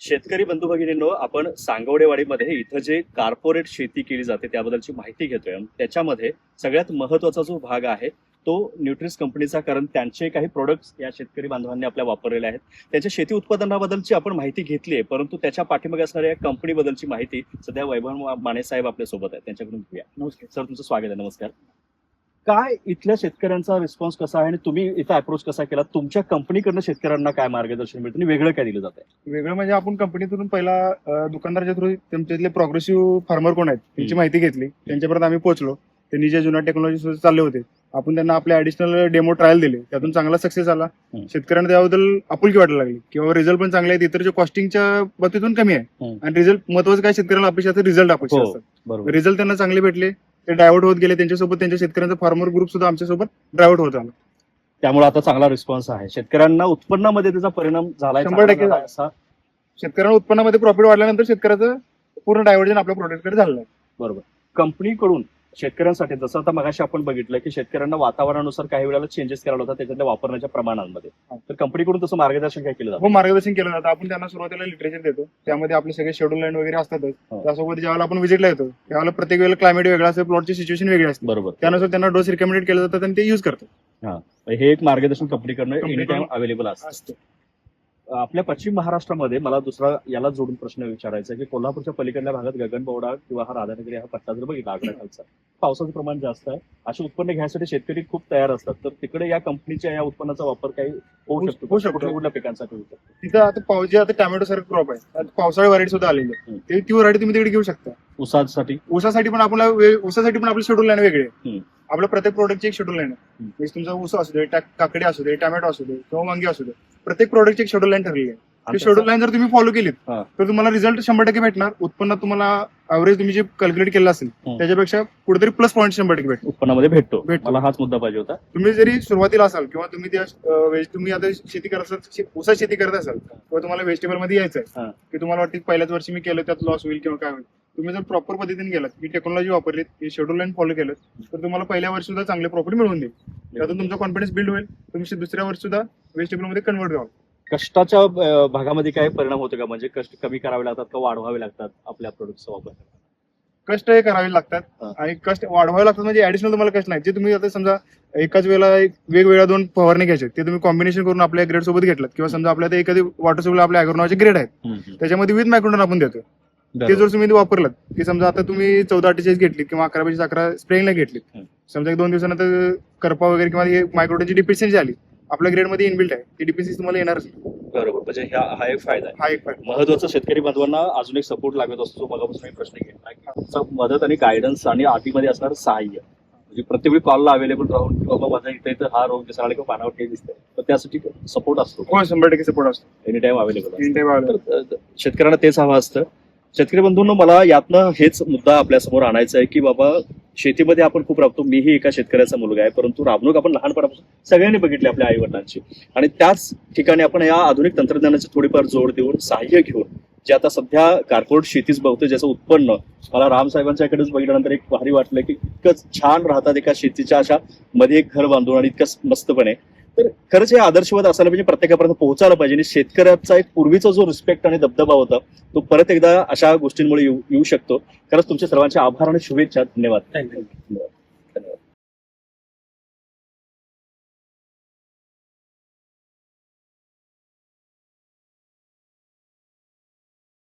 शेतकरी बंधू भगिनींनो आपण सांगवडेवाडीमध्ये इथं जे कार्पोरेट शेती केली जाते त्याबद्दलची माहिती घेतोय. त्याच्यामध्ये सगळ्यात महत्त्वाचा जो भाग आहे तो न्यूट्रिस कंपनीचा कारण त्यांचे काही प्रोडक्ट्स या शेतकरी बांधवांनी आपल्या वापरलेले आहेत. त्यांच्या शेती उत्पादनाबद्दलची आपण माहिती घेतली आहे परंतु त्याच्या पाठीमागे असणाऱ्या या कंपनीबद्दलची माहिती सध्या वैभव माने साहेब आपल्यासोबत आहेत. त्यांच्याकडून घेऊया. नमस्कार. सर तुमचं स्वागत आहे. नमस्कार. काय इथल्या शेतकऱ्यांचा रिस्पॉन्स कसा आहे आणि तुम्ही इथं अप्रोच कसा केला? तुमच्या कंपनीकडनं शेतकऱ्यांना काय मार्गदर्शन मिळतं? आणि वेगळं काय दिलं जातं वेगळं म्हणजे आपण कंपनीतून पहिला दुकानदाराच्या थ्रू त्यांच्यातले प्रोग्रेसिव्ह फार्मर कोण आहेत त्यांची. माहिती घेतली. त्यांच्यापर्यंत आम्ही पोहोचलो. त्यांनी ज्या जुन्या टेक्नॉलॉजी चालले होते. आपण त्यांना आपले ऍडिशनल डेमो ट्रायल दिले. त्यातून चांगला सक्सेस आला. शेतकऱ्यांना त्याबद्दल आपुलकी वाटायला लागली. किंवा रिझल्ट पण चांगले आहेत. इतर कॉस्टिंगच्या बाबतीतून कमी आहे. आणि रिझल्ट महत्वाचं काय? शेतकऱ्यांना अपेक्षा असतं रिझल्ट अपेक्षा. असतात रिझल्ट त्यांना चांगले भेटले. ते डायव्हर्ट होत गेले त्यांच्यासोबत त्यांच्या शेतकऱ्यांचा फार्मर ग्रुप सुद्धा आमच्यासोबत डायव्हर्ट होत आला. त्यामुळे आता चांगला रिस्पॉन्स आहे. शेतकऱ्यांना उत्पन्नामध्ये त्याचा परिणाम झालाय शंभर टक्के झाला. असा. शेतकऱ्यांना उत्पन्नामध्ये प्रॉफिट वाढल्यानंतर शेतकऱ्याचं पूर्ण डायव्हर्जन आपल्या प्रोडक्टकडे झालं बरोबर. कंपनीकडून शेतकऱ्यांसाठी जसं आता मगाशी आपण बघितलं की शेतकऱ्यांना वातावरणानुसार काही वेळेला चेंजेस करायला होता त्याच्यातल्या वापरण्याच्या प्रमाणांमध्ये. तर कंपनीकडून तसं मार्गदर्शन काय केलं जातं? हो मार्गदर्शन केलं जातं. आपण त्यांना सुरुवातीला लिटरेचर देतो. त्यामध्ये आपले सगळे शेड्यूल लाईन वगैरे असतातच. त्यासोबत ज्यावेळेला आपण व्हिजिटला येतो त्यावेळेला प्रत्येक वेळेला क्लायमेट वेगळा असते प्लॉटची सिच्युएशन वेगळी असते. बरोबर. त्यानुसार त्यांना डोस रिकमेंडेड केलं जातं आणि ते युज करतात. हे. एक मार्गदर्शन कंपनीकडनं एनी कंपनीकडून टाइम अवेलेबल असतं. आपल्या पश्चिम महाराष्ट्रामध्ये मला दुसरा याला जोडून प्रश्न विचारायचा की कोल्हापूरच्या पलीकडल्या भागात गगनबावडा किंवा हा राधानगरी हा पट्टा जर बघितला आग्रा खालचा पावसाचं प्रमाण जास्त आहे. असे उत्पन्न घ्यायसाठी शेतकरी खूप तयार असतात. तर तिकडे या कंपनीच्या या उत्पन्नाचा वापर काही होऊ शकतो होऊ शकतो. कुठल्या कुठल्या पिकांसाठी होऊ शकतो. तिथं आता पाव जे आता टॅमॅटो सारखं क्रॉप आहे पावसाळी व्हरायटी सुद्धा आलेली आहे. ती व्हरायटी तुम्ही तिकडे घेऊ शकता. उसासाठी ऊसासाठी पण आपल्याला ऊसासाठी पण आपले शेड्यूल लाईन वेगळे. आपल्या प्रत्येक प्रोडक्टची एक शेड्यूल लाईन आहे. म्हणजे तुमचा ऊस असू दे काकडी असू दे टॅमॅटो असू दे किंवा वांगी असू दे प्रत्येक प्रोडक्टची एक शेड्यूल लाईन ठरलेली आहे शेड्यूल लाईन जर तुम्ही फॉलो केलीत हा. तर तुम्हाला रिझल्ट शंभर टक्के भेटणार उत्पन्न तुम्हाला ऍव्हरेज तुम्ही जे कॅल्क्युलेट केलं असेल. त्याच्यापेक्षा कुठेतरी प्लस पॉईंट शंभर टक्के भेटणार उत्पन्नामध्ये भेटतो भेटतो. मला हाच मुद्दा पाहिजे होता तुम्ही जरी सुरुवातीला असाल किंवा तुम्ही त्या तुम्ही आता शेती करत असाल ऊसात शेती करत असाल किंवा तुम्हाला व्हेजिटेबलमध्ये यायचं. आहे की तुम्हाला वाटतं पहिल्याच वर्षी मी केलं त्यात लॉस होईल किंवा काय होईल तुम्ही जर प्रॉपर पद्धतीने गेलात ही टेक्नॉलॉजी वापरलीत ही शेड्यूल लाईन फॉलो केलं तर तुम्हाला पहिल्या वर्षी सुद्धा चांगले प्रॉफिट मिळवून देईल. त्यातून तुमचा कॉन्फिडन्स बिल्ड होईल तुम्ही दुसऱ्या वर्षी सुद्धा व्हेजिटेबलमध्ये कन्वर्ट व्हाल. कष्टाच्या भागामध्ये काय परिणाम होतो का? म्हणजे कष्ट कमी करावे लागतात का? वाढवावे लागतात आपल्या प्रोडक्टचा वापर कष्ट हे करावे लागतात. आणि कष्ट वाढवावे लागतात म्हणजे ऍडिशनल तुम्हाला कष्ट नाही. जे तुम्ही आता समजा एकाच वेळेला एक वेगवेगळ्या दोन फवारणी घ्यायचे ते तुम्ही कॉम्बिनेशन करून आपल्या ग्रेड सोबत घेतलात. किंवा समजा आपल्या एखादी वॉटर सोबत आपल्या अॅग्रोनाचे ग्रेड आहेत. त्याच्यामध्ये विथ मायक्रोडन आपण देतो ते जर तुम्ही वापरलात की समजा आता तुम्ही चौदा अठ्ठेचाळीस घेतली किंवा अकरा बेचाळीस अकरा स्प्रेइंगला घेतली. समजा एक दोन दिवसानंतर करपा वगैरे किंवा मायक्रोडनची डिफिशियन्सी आली आपल्या ग्रेडमध्ये इनबिल्ट आहे ती डिफिशियन्सी तुम्हाला येणारच नाही. बरोबर. म्हणजे ह्या हा एक फायदा आहे. हा एक फायदा. महत्त्वाचा शेतकरी बांधवांना अजून एक सपोर्ट लागत असतो मगापासून प्रश्न घेतला मदत आणि गायडन्स आणि आधीमध्ये असणार सहाय्य. म्हणजे प्रत्येक वेळी कॉलला अवेलेबल राहून की बाबा माझा इथे इथं हा रोग दिसला किंवा पानावर काही दिसतंय. तर त्यासाठी सपोर्ट असतो. हो शंभर टक्के सपोर्ट असतो. Any time available. तर अ, शेतकऱ्यांना तेच हवं असतं. शेतकरी बंधूंनो मला यातनं हेच मुद्दा आपल्यासमोर आणायचा आहे की बाबा शेतीमध्ये आपण खूप राबतो मीही एका शेतकऱ्याचा मुलगा आहे परंतु राबणूक आपण लहानपणापासून सगळ्यांनी बघितली आपल्या आई वडिलांची आणि त्याच ठिकाणी आपण या आधुनिक तंत्रज्ञानाची थोडीफार जोड देऊन सहाय्य घेऊन जे आता सध्या कार्पोरेट शेतीच बघतो ज्याचं उत्पन्न मला रामसाहेबांच्याकडेच बघितल्यानंतर एक भारी वाटलं की इतकं छान राहतात एका शेतीच्या अशा मध्ये एक घर बांधून आणि इतकं मस्तपणे तर खरंच हे आदर्शवाद असायला पाहिजे प्रत्येकापर्यंत पोहोचायला पाहिजे. आणि शेतकऱ्याचा एक पूर्वीचा जो रिस्पेक्ट आणि दबदबा होता तो परत एकदा अशा गोष्टींमुळे येऊ शकतो. खरंच तुमचे सर्वांचे आभार आणि शुभेच्छा. धन्यवाद. थँक्यू. धन्यवाद